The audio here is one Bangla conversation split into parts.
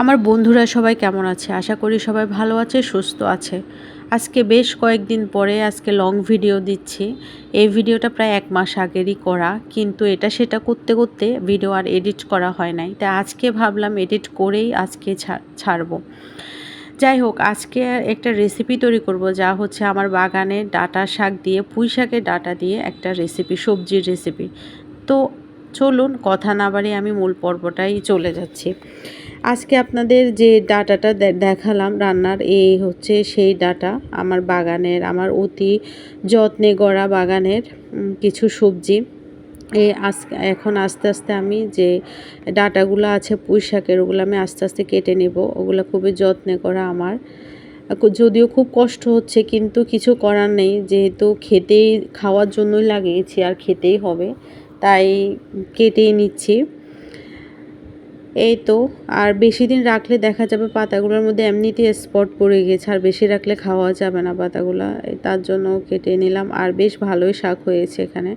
আমার বন্ধুরা সবাই কেমন আছে? আশা করি সবাই ভালো আছে, সুস্থ আছে। আজকে বেশ কয়েকদিন পরে আজকে লং ভিডিও দিচ্ছি। এই ভিডিওটা প্রায় এক মাস আগেরই করা, কিন্তু এটা সেটা করতে করতে ভিডিও আর এডিট করা হয় নাই। তাই আজকে ভাবলাম এডিট করেই আজকে ছাড়বো। যাই হোক, আজকে একটা রেসিপি তৈরি করব, যা হচ্ছে আমার বাগানে ডাটা শাক দিয়ে, পুঁই শাকের ডাটা দিয়ে একটা রেসিপি সবজির রেসিপি তো চলুন, কথা না বাড়িয়ে আমি মূল পর্বটাই চলে যাচ্ছি। আজকে আপনাদের যে ডাটাটা দেখালাম রান্নার, এই হচ্ছে সেই ডাটা। আমার বাগানের, আমার অতি যত্নে গড়া বাগানের কিছু সবজি। এই আজ এখন আস্তে আস্তে আমি যে ডাটাগুলো আছে পুঁই শাকের ওগুলো আমি আস্তে আস্তে কেটে নেব। ওগুলো খুবই যত্নে করা আমার। যদিও খুব কষ্ট হচ্ছে, কিন্তু কিছু করার নেই। যেহেতু খেতেই, খাওয়ার জন্যই লাগিয়েছি, আর খেতেই হবে। তাই কেটেই নিচ্ছি। এই তো, আর বেশি দিন রাখলে দেখা যাবে পাতাগুলোর মধ্যে এমনিতেই স্পট পড়ে গেছে, আর বেশি রাখলে খাওয়া যাবে না পাতাগুলো। তার জন্য কেটে নিলাম, আর বেশ ভালোই শাক হয়েছে এখানে।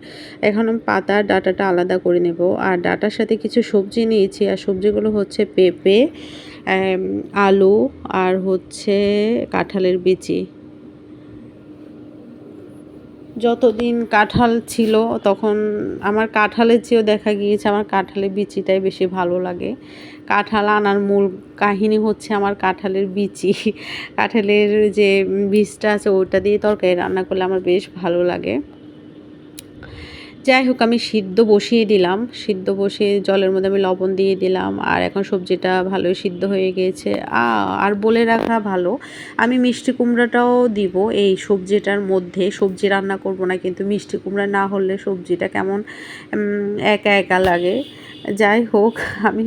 এখন আমি পাতার ডাটাটা আলাদা করে নেব, আর ডাটার সাথে কিছু সবজি নিয়েছি, আর সবজিগুলো হচ্ছে পেঁপে আলু, আর হচ্ছে কাঁঠালের বিচি। যতদিন কাঁঠাল ছিল, তখন আমার কাঁঠালের চেয়েও দেখা গিয়েছে আমার কাঁঠালের বিচিটাই বেশি ভালো লাগে। কাঁঠাল আনার মূল কাহিনী হচ্ছে আমার কাঁঠালের বিচি। কাঁঠালের যে বীজটা আছে, ওটা দিয়ে তরকারি রান্না করলে আমার বেশ ভালো লাগে। যাই হোক, আমি সিদ্ধ বসিয়ে দিলাম। সিদ্ধ বসিয়ে জলের মধ্যে আমি লবণ দিয়ে দিলাম আর এখন সবজিটা ভালোই সিদ্ধ হয়ে গিয়েছে আর বলে রাখা ভালো, আমি মিষ্টি কুমড়াটাও দিব এই সবজিটার মধ্যে। সবজি রান্না করব না কিন্তু মিষ্টি কুমড়া না হলে সবজিটা কেমন একা একা লাগে। যাই হোক, আমি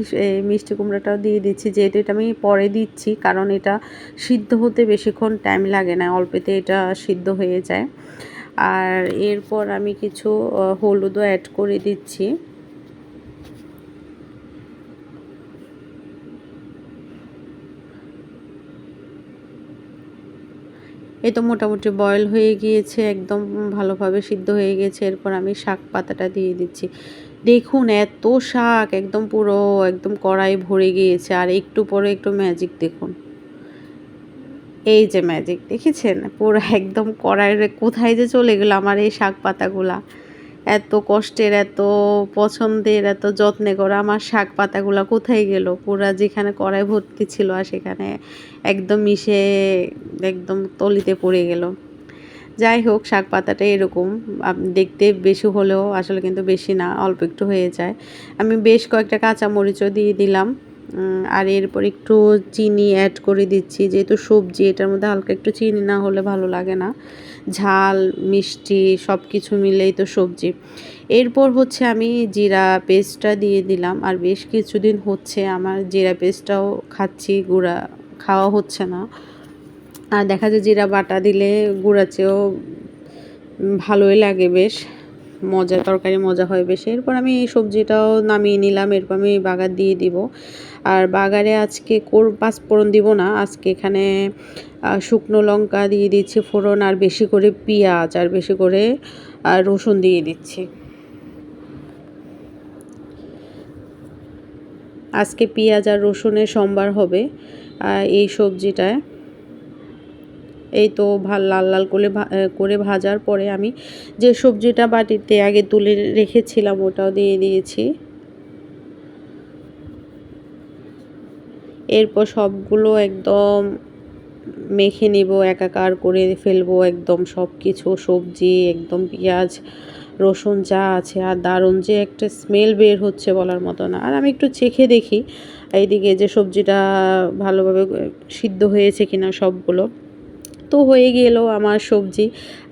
মিষ্টি কুমড়াটাও দিয়ে দিচ্ছি। যেহেতু এটা আমি পরে দিচ্ছি, কারণ এটা সিদ্ধ হতে বেশিক্ষণ টাইম লাগে না, অল্পেতে এটা সিদ্ধ হয়ে যায়। আর এরপর আমি কিছু হলুদও অ্যাড করে দিচ্ছি। এই তো মোটামুটি বয়ল হয়ে গিয়েছে, একদম ভালোভাবে সিদ্ধ হয়ে গেছে। এরপর আমি শাক পাতাটা দিয়ে দিচ্ছি। দেখুন, এত শাক, একদম পুরো একদম কড়াই ভরে গিয়েছে। আর একটু পরে একটু ম্যাজিক দেখুন। এই যে ম্যাজিক দেখেছেন? পুরো একদম কড়াইরে কোথায় যে চলে গেলো আমার এই শাক পাতাগুলা। এত কষ্টের, এত পছন্দের, এত যত্নে করা আমার শাক পাতাগুলা কোথায় গেল? পুরা যেখানে কড়াই ভর্তি ছিল আর সেখানে একদম মিশে, একদম তলিতে পড়ে গেল। যাই হোক, শাক পাতাটা এরকম। দেখতে বেশি হলেও আসলে কিন্তু বেশি না, অল্প একটু হয়ে যায়। আমি বেশ কয়েকটা কাঁচা মরিচও দিয়ে দিলাম। আর এরপর একটু চিনি অ্যাড করে দিচ্ছি। যেহেতু সবজি, এটার মধ্যে হালকা একটু চিনি না হলে ভালো লাগে না। ঝাল, মিষ্টি সব কিছু মিলেই তো সবজি। এরপর হচ্ছে আমি জিরা পেস্টটা দিয়ে দিলাম। আর বেশ কিছুদিন হচ্ছে আমার জিরা পেস্টটাও খাচ্ছি, গুঁড়া খাওয়া হচ্ছে না। আর দেখা যায় জিরা বাটা দিলে গুঁড়া চেয়েও ভালোই লাগে বেশ। মজা তরকারি মজা হয় বেশি। এরপর আমি এই সবজিটাও নামিয়ে নিলাম, এরপর আমি বাগার দিয়ে দিব। আর বাগারে আজকে কোর পাঁচফোড়ন দিব না, আজকে এখানে শুকনো লঙ্কা দিয়ে দিচ্ছি ফোড়ন আর বেশি করে পেঁয়াজ আর বেশি করে রসুন দিয়ে দিচ্ছি। আজকে পেঁয়াজ আর রসুনের সম্বার হবে এই সবজিটায়। এই তো ভালো লাল লাল করে করে ভাজার পরে আমি যে সবজিটা বাটিতে আগে তুলে রেখেছিলাম ওটাও দিয়ে দিয়েছি। এরপর সবগুলো একদম মেখে নিব, একাকার করে ফেলব একদম সব কিছু সবজি একদম পেঁয়াজ, রসুন যা আছে আর দারুণ যে একটা স্মেল বের হচ্ছে বলার মতো না। আর আমি একটু চেখে দেখি, এইদিকে যে সবজিটা ভালোভাবে সিদ্ধ হয়েছে কিনা সবগুলো। তো হয়ে গেল আমার সবজি।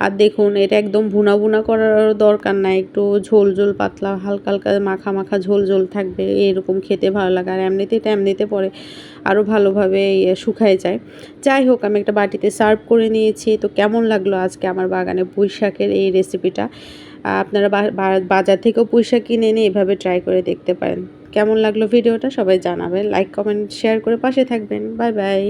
আর দেখুন, এটা একদম ভুনা ভুনা করার দরকার নাই, একটু ঝোল ঝোল পাতলা, হালকা হালকা মাখা মাখা ঝোল ঝোল থাকবে, এরকম খেতে ভালো লাগে। আর এমনিতে এটা এমনিতে পরে আরও ভালোভাবে ইয়ে শুকায় যায়। যাই হোক, আমি একটা বাটিতে সার্ভ করে নিয়েছি। তো কেমন লাগল আজকে আমার বাগানে শাকের এই রেসিপিটা? আপনারা বাজার থেকেও শাক কিনে এনে এভাবে ট্রাই করে দেখতে পারেন। কেমন লাগল ভিডিওটা সবাই জানাবেন। লাইক কমেন্ট শেয়ার করে পাশে থাকবেন। Bye bye